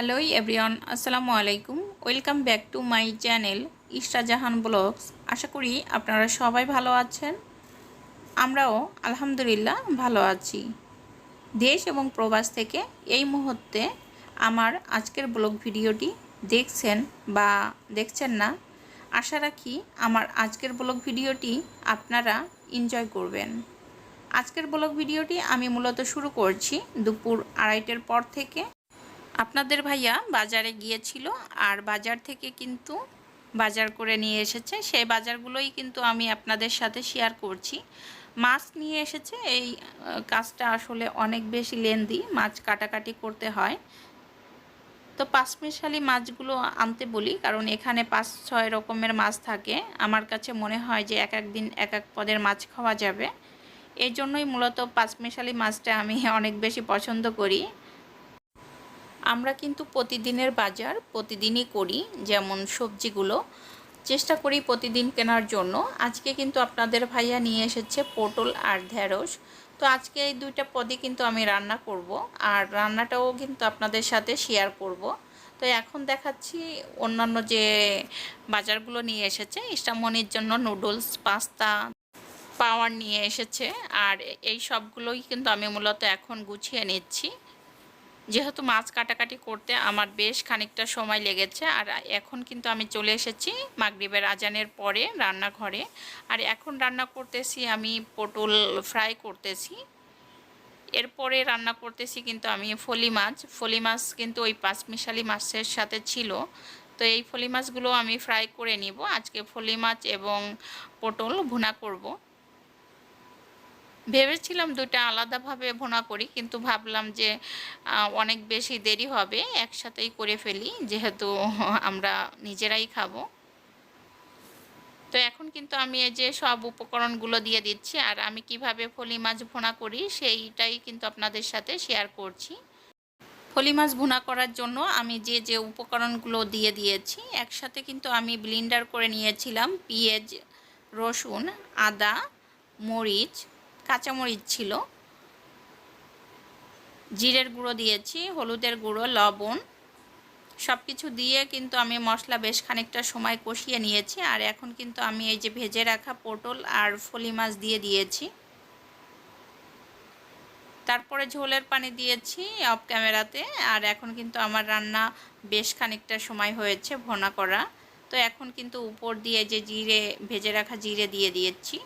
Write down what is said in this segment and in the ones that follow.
Hello everyone, আসসালামু আলাইকুম। Welcome back to my channel Ishra Jahan blogs. আশা করি আপনারা সবাই ভালো আছেন। আমরাও আলহামদুলিল্লাহ ভালো আছি। দেশ এবং প্রবাস থেকে এই মুহূর্তে আমার আজকের ব্লগ ভিডিওটি দেখছেন বা দেখছেন না, আশা রাখি আমার আজকের ব্লগ ভিডিওটি আপনারা এনজয় করবেন। আজকের ব্লগ ভিডিওটি আমি মূলত শুরু করছি দুপুর আড়াইটের পর থেকে। আপনাদের ভাইয়া বাজারে গিয়েছিল আর বাজার থেকে কিন্তু বাজার করে নিয়ে এসেছে। সেই বাজারগুলোই কিন্তু আমি আপনাদের সাথে শেয়ার করছি। মাছ নিয়ে এসেছে, এই কাজটা আসলে অনেক বেশি লেন্দি মাছ কাটাকাটি করতে হয়। তো পাঁচমিশালি মাছগুলো আনতে বলি, কারণ এখানে পাঁচ ছয় রকমের মাছ থাকে। আমার কাছে মনে হয় যে এক এক দিন এক এক পদের মাছ খাওয়া যাবে। এই জন্যই মূলত পাঁচমিশালি মাছটা আমি অনেক বেশি পছন্দ করি। আমরা কিন্তু প্রতিদিনের বাজার প্রতিদিনই করি, যেমন সবজিগুলো। চেষ্টা করি প্রতিদিন কেনার জন্য। আজকে কিন্তু আপনাদের ভাইয়া নিয়ে এসেছে পটল আর ঢেঁড়স। তো আজকে এই দুইটা পদই কিন্তু আমি রান্না করব, আর রান্নাটাও কিন্তু আপনাদের সাথে শেয়ার করব। তো এখন দেখাচ্ছি অন্যান্য যে বাজারগুলো নিয়ে এসেছে। ইস্টামনির জন্য নুডলস, পাস্তা পাওয়ার নিয়ে এসেছে। আর এই সবগুলোই কিন্তু আমি মূলত এখন গুছিয়ে নিচ্ছি। যেহেতু মাছ কাটাকাটি করতে আমার বেশ খানিকটা সময় লেগেছে, আর এখন কিন্তু আমি চলে এসেছি মাগরিবের আজানের পরে রান্নাঘরে। আর এখন রান্না করতেছি আমি পটল ফ্রাই করতেছি। এরপরে রান্না করতেছি কিন্তু আমি ফলি মাছ। ফলি মাছ কিন্তু ওই পাঁচমিশালি মাছের সাথে ছিল। তো এই ফলি মাছগুলো আমি ফ্রাই করে নিব। আজকে ফলি মাছ এবং পটল ভুনা করব। ভেবেছিলাম দুটা আলাদাভাবে ভোনা করি, কিন্তু ভাবলাম যে অনেক বেশি দেরি হবে, একসাথেই করে ফেলি, যেহেতু আমরা নিজেরাই খাব। তো এখন কিন্তু আমি এই যে সব উপকরণগুলো দিয়ে দিচ্ছি, আর আমি কীভাবে ফলি মাছ ভোনা করি, সেইটাই কিন্তু আপনাদের সাথে শেয়ার করছি। ফলি মাছ ভুনা করার জন্য আমি যে যে উপকরণগুলো দিয়ে দিয়েছি, একসাথে কিন্তু আমি ব্লিন্ডার করে নিয়েছিলাম, পেঁয়াজ, রসুন, আদা, মরিচ কাঁচামরিচ ছিল। জিরের গুঁড়ো দিয়েছি, হলুদের গুঁড়ো, লবণ। সব কিছু দিয়ে কিন্তু আমি মশলা বেশ খানিকটা সময় কষিয়ে নিয়েছি আর এখন কিন্তু আমি এই যে ভেজে রাখা পটল আর ফলি মাছ দিয়ে দিয়েছি। তারপরে ঝোলের পানি দিয়েছি অফ ক্যামেরাতে আর এখন কিন্তু আমার রান্না বেশ খানিকটা সময় হয়েছে ভোনা করা। তো এখন কিন্তু উপর দিয়ে যে জিরে, ভেজে রাখা জিরে দিয়ে দিয়েছি।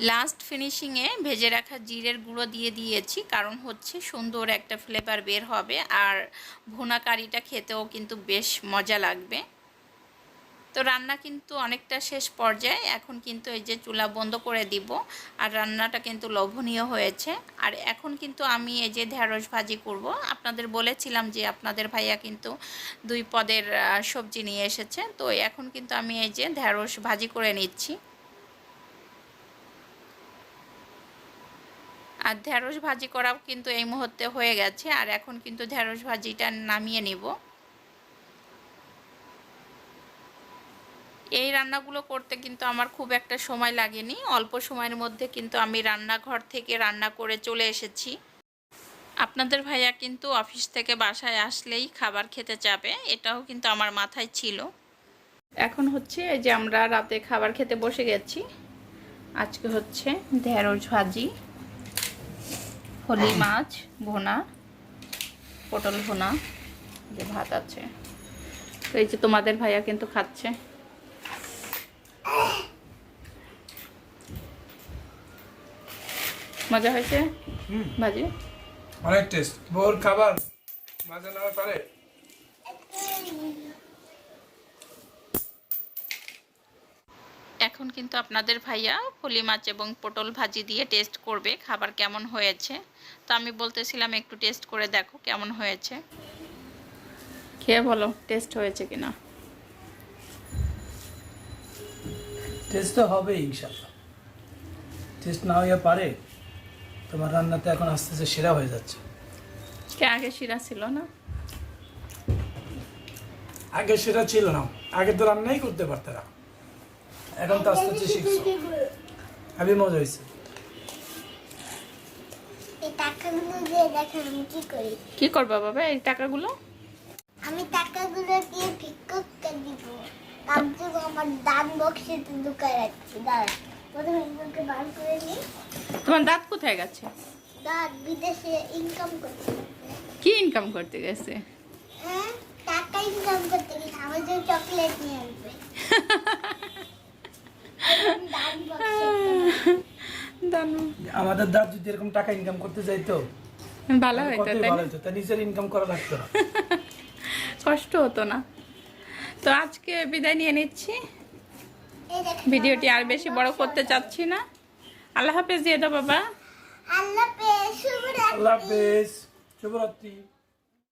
লাস্ট ফিনিশিংয়ে ভেজে রাখা জিরের গুঁড়ো দিয়ে দিয়েছি, কারণ হচ্ছে সুন্দর একটা ফ্লেভার বের হবে, আর ভুনা কারিটা খেতেও কিন্তু বেশ মজা লাগবে। তো রান্না কিন্তু অনেকটা শেষ পর্যায়ে, এখন কিন্তু এই যে চুলা বন্ধ করে দিব, আর রান্নাটা কিন্তু লোভনীয় হয়েছে। আর এখন কিন্তু আমি এই যে ঢেঁড়স ভাজি করব, আপনাদের বলেছিলাম যে আপনাদের ভাইয়া কিন্তু দুই পদের সবজি নিয়ে এসেছে, তো এখন কিন্তু আমি এই যে ঢেঁড়স ভাজি করে নিচ্ছি। আর ঢেঁড়স ভাজি করাও কিন্তু এই মুহূর্তে হয়ে গেছে, আর এখন কিন্তু ঢেঁড়স ভাজিটা নামিয়ে নিব। এই রান্নাগুলো করতে কিন্তু আমার খুব একটা সময় লাগেনি, অল্প সময়ের মধ্যে কিন্তু আমি রান্নাঘর থেকে রান্না করে চলে এসেছি। আপনাদের ভাইয়া কিন্তু অফিস থেকে বাসায় আসলেই খাবার খেতে যাবে এটাও কিন্তু আমার মাথায় ছিল। এখন হচ্ছে যে আমরা রাতে খাবার খেতে বসে গেছি, আজকে হচ্ছে ঢেঁড়স ভাজি। হলি মাছ ভোনা পটল ভোনা যে ভাত আছে। তো এই যে তোমাদের ভাইয়া কিন্তু খাচ্ছে। মজা হয়েছে? ভাজি? অনেক টেস্ট বোর খাবার? মজা নেওয়ার পারে? এখন কিন্তু আপনাদের ভাইয়া ফলি মাছ এবং পটল ভাজি দিয়ে টেস্ট করবে খাবার কেমন হয়েছে। তো আমি বলতেছিলাম একটু টেস্ট করে দেখো কেমন হয়েছে। খেয়ে বলো টেস্ট হয়েছে কিনা? টেস্ট তো হবে ইনশাল্লাহ টেস্ট না হইয়া পারে তোমার রান্নাতে এখন আস্তে আস্তে সেরা হয়ে যাচ্ছে। কে আগে শিরা ছিল না? আগে সেটা ছিল না। আগে তো রান্নাই করতে পারতে না। এখন তো আস্তে আস্তে শিখছো। আমি মজা হয়েছে। এই টাকাগুলো দিয়ে দেখেন আমি কি করবা বাবা এই টাকাগুলো? আমি টাকাগুলো দিয়ে ভিক্ষুককে দিব। তার জন্য আমার দান রাখছি দাঁড়া। প্রথমে বার করে নিই। তোমার দাঁত কোথায় গেছে? দাঁত বিদেশে ইনকাম করতে কি ইনকাম করতে গেছে? হ্যাঁ টাকা ইনকাম করতে গেছে। আমার জন্য চকলেট নিয়ে আসবে। দান বক্সে দানু আমাদের দাঁত যদি এরকম টাকা ইনকাম করতে যাইতো ভালো হইতো তাই ভালো না? হতো তা নিজের ইনকাম করা লাগতো না। কষ্ট হতো না। তো আজকে বিদায় নিয়ে নিচ্ছি। এই ভিডিওটি আর বেশি বড় করতে চাচ্ছি না। আল্লাহ হাফেজ দিয়ে দাও বাবা। আল্লাহ পেয়ে শুভরাত্রি। আল্লাহ হাফেজ শুভরাত্রি।